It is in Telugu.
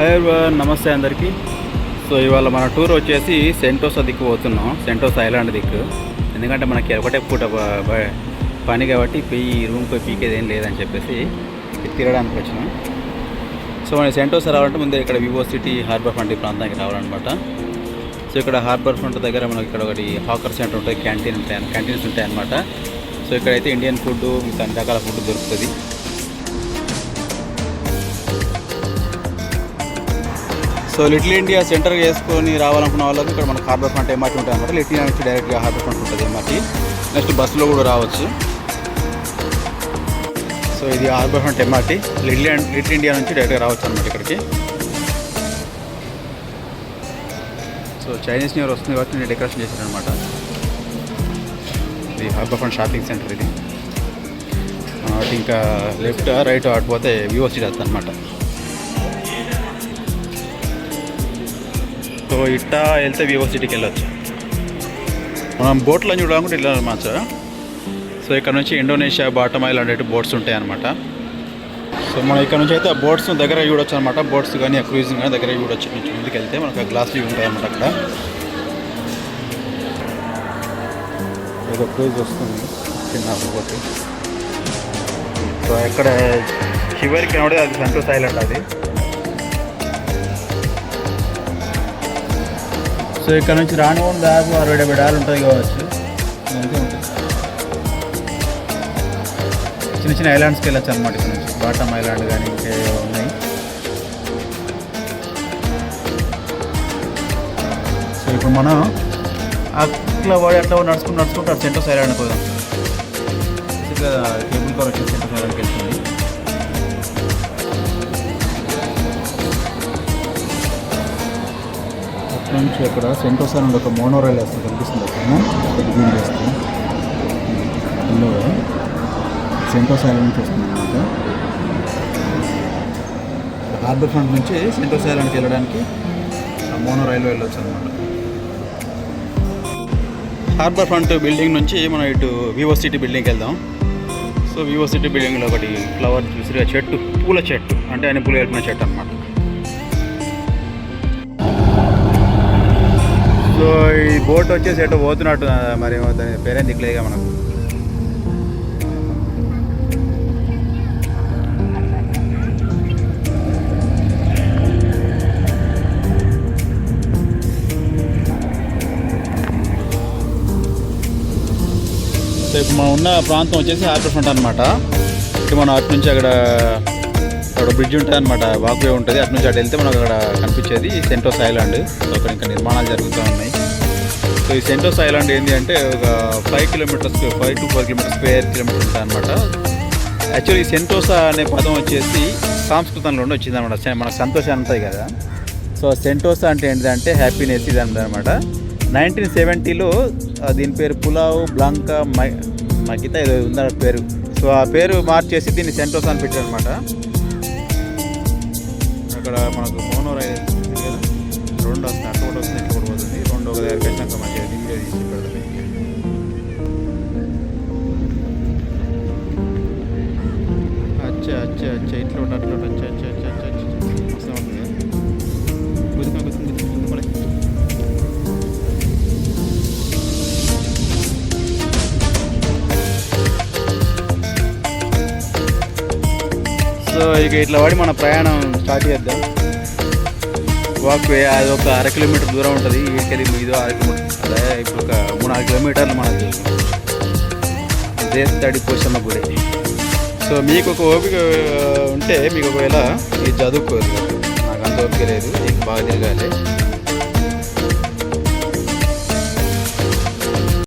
హాయ్ నమస్తే అందరికీ. సో ఇవాళ మన టూర్ వచ్చేసి సెంటోసా దిక్కు పోతున్నాం. సెంటోస్ ఐలాండ్ దిక్కు. ఎందుకంటే మనకి ఒకటే పూట బ- పని కాబట్టి పోయి రూమ్ పోయి పీకేది ఏం లేదని చెప్పేసి తిరగడానికి వచ్చినాం. సో మన సెంటోసా రావాలంటే ముందే ఇక్కడ వివో సిటీ హార్బర్ ఫ్రంట్ ఈ ప్రాంతానికి రావాలన్నమాట. సో ఇక్కడ హార్బర్ ఫ్రంట్ దగ్గర మనకి ఇక్కడ ఒకటి హాకర్ సెంటర్ ఉంటుంది క్యాంటీన్ ఉంటాయి క్యాంటీన్స్ ఉంటాయి అన్నమాట సో ఇక్కడైతే ఇండియన్ ఫుడ్ అన్ని రకాల ఫుడ్ దొరుకుతుంది. సో లిటిల్ ఇండియా సెంటర్ చేసుకొని రావాలనుకున్న వాళ్ళకి ఇక్కడ మన హార్బర్ ఫ్రంట్ ఎంఆర్టీ ఉంటుంది అనమాట లిటిల్ ఇండియా నుంచి డైరెక్ట్గా హార్బర్ ఫ్రంట్ ఉంటుంది ఎంఆర్టీ నెక్స్ట్ బస్సులో కూడా రావచ్చు. సో ఇది harbour front MRT little little India నుంచి డైరెక్ట్గా రావచ్చు అనమాట ఇక్కడికి. సో చైనీస్ న్యూ ఇయర్ వస్తుంది కాబట్టి నేను డెకరేషన్ చేశాను అనమాట ఇది హార్బర్ ఫ్రంట్ షాపింగ్ సెంటర్ ఇది. ఇంకా లెఫ్ట్ రైట్ అటు పోతే వివో సిటీ వస్తుంది అనమాట సో ఇట్టా వెళ్తే వివో సిటీకి వెళ్ళొచ్చు. మనం బోట్లో చూడాలనుకుంటే వెళ్ళాలన్నమాట సో ఇక్కడ నుంచి ఇండోనేషియా బాటమ్ ఐలాండ్ అయితే బోట్స్ ఉంటాయి అనమాట సో మనం ఇక్కడ నుంచి అయితే ఆ బోట్స్ దగ్గర చూడొచ్చు అనమాట బోట్స్ కానీ ఆ క్రూజింగ్ కానీ దగ్గర చూడొచ్చు. నుంచి ముందుకు వెళ్తే మనకు గ్లాస్ వ్యూ ఉంటాయి అనమాట అక్కడ. ఏదో క్రూజ్ వస్తుంది. చిన్న ఒకటి సో ఇక్కడ చివరికి కనబడేది అది సంతోష్ ఐలాండ్ అది. సో ఇక్కడ నుంచి రాను దాదాపు అరవై డెబ్బై డాలు ఉంటుంది కావచ్చు. చిన్న చిన్న ఐలాండ్స్కి వెళ్ళచ్చు అనమాట ఇక్కడ నుంచి. బాటమ్ ఐలాండ్ కానీ ఇంకే ఉన్నాయి. సో ఇప్పుడు మనం అట్లా వాడి అట్లా నడుచుకుంటూ నడుచుకుంటూ సెంటర్ సెంటర్స్ ఐలాండ్ పోదాం. కేబుల్ కార్ వచ్చి సెంటర్ ఐలాండ్కి వెళ్తుంది. ఫ్రెండ్స్ నుంచి అక్కడ సెంటోసా నుండి ఒక మోనోరైల్ వేస్తుంది కనిపిస్తుంది అక్కడ. బిగిన్ చేస్తుంది. ఇందులో నుంచి వస్తుంది అనమాట హార్బర్ ఫ్రంట్ నుంచి సెంటోసా ఐలాండ్కి వెళ్ళడానికి మోనో రైలు వెళ్ళొచ్చు అనమాట హార్బర్ ఫ్రంట్ బిల్డింగ్ నుంచి మనం ఇటు వివో సిటీ బిల్డింగ్కి వెళ్దాం. సో వివో సిటీ బిల్డింగ్లో ఒకటి ఫ్లవర్ చూసిగా చెట్టు పూల చెట్టు అంటే ఆయన పూలు వెళ్ళిన చెట్టు అనమాట సో ఈ బోట్ వచ్చేసి ఎటు పోతున్నట్టు మరి దాని పేరేం దిక్కులేగా మనం సో ఇప్పుడు మనం ఉన్న ప్రాంతం వచ్చేసి హార్బర్ ఫ్రంట్ అనమాట ఇప్పుడు మనం అటు నుంచి అక్కడ అక్కడ బ్రిడ్జ్ ఉంటుంది అనమాట వాక్వే ఉంటుంది. అటు నుంచి అటు వెళ్తే మనకు అక్కడ కనిపించేది సెంటోస్ ఐలాండ్ సో అక్కడ ఇంకా నిర్మాణాలు జరుగుతూ ఉన్నాయి. సో ఈ సెంటోస్ ఐలాండ్ ఏంటి అంటే ఒక five kilometres five to four kilometres square kilometres ఉంటుంది అనమాట యాక్చువల్లీ సెంటోసా అనే పదం వచ్చేసి సంస్కృతంలో నుండి వచ్చింది అనమాట మనకు సంతోషం అంతాయి కదా సో సెంటోసా అంటే ఏంటిదంటే హ్యాపీనెస్ ఇది అనమాట నైన్టీన్ సెవెంటీలో దీని పేరు పులావ్ బ్లాంకా మై మగిత ఏదో ఉందన్న పేరు. సో ఆ పేరు మార్చేసి దీన్ని సెంటోసా అని పెట్టారు అనమాట అక్కడ మనకు మోనో రైల్ ఉంది కదా రెండు వస్తుంది అటు ఒకటి వస్తుంది ఇటు ఒకటి పోతుంది. రెండు ఒక దగ్గరికి వచ్చినాక మంచిగా వీడియో తీసి పెడతాం. అచ్చా అచ్చా అచ్చా. ఇట్లా ఒకటి అట్లా ఒకటి అచ్చా అచ్చా. సో ఇక ఇట్లా పడి మన ప్రయాణం స్టార్ట్ చేద్దాం. వాక్ వే అది ఒక అర కిలోమీటర్ దూరం ఉంటుంది. వీటికెళ్ళి ఇదో అర కిలోమీటర్ అదే ఇప్పుడు ఒక మూడు నాలుగు కిలోమీటర్లు మనకు దేశతడి పోషమ్మ గుడి సో మీకు ఒక ఓపిక ఉంటే మీకు ఒకవేళ ఇది చదువుకోరు. నాకు అంత ఓపిక లేదు. మీకు బాగా తిరగాలి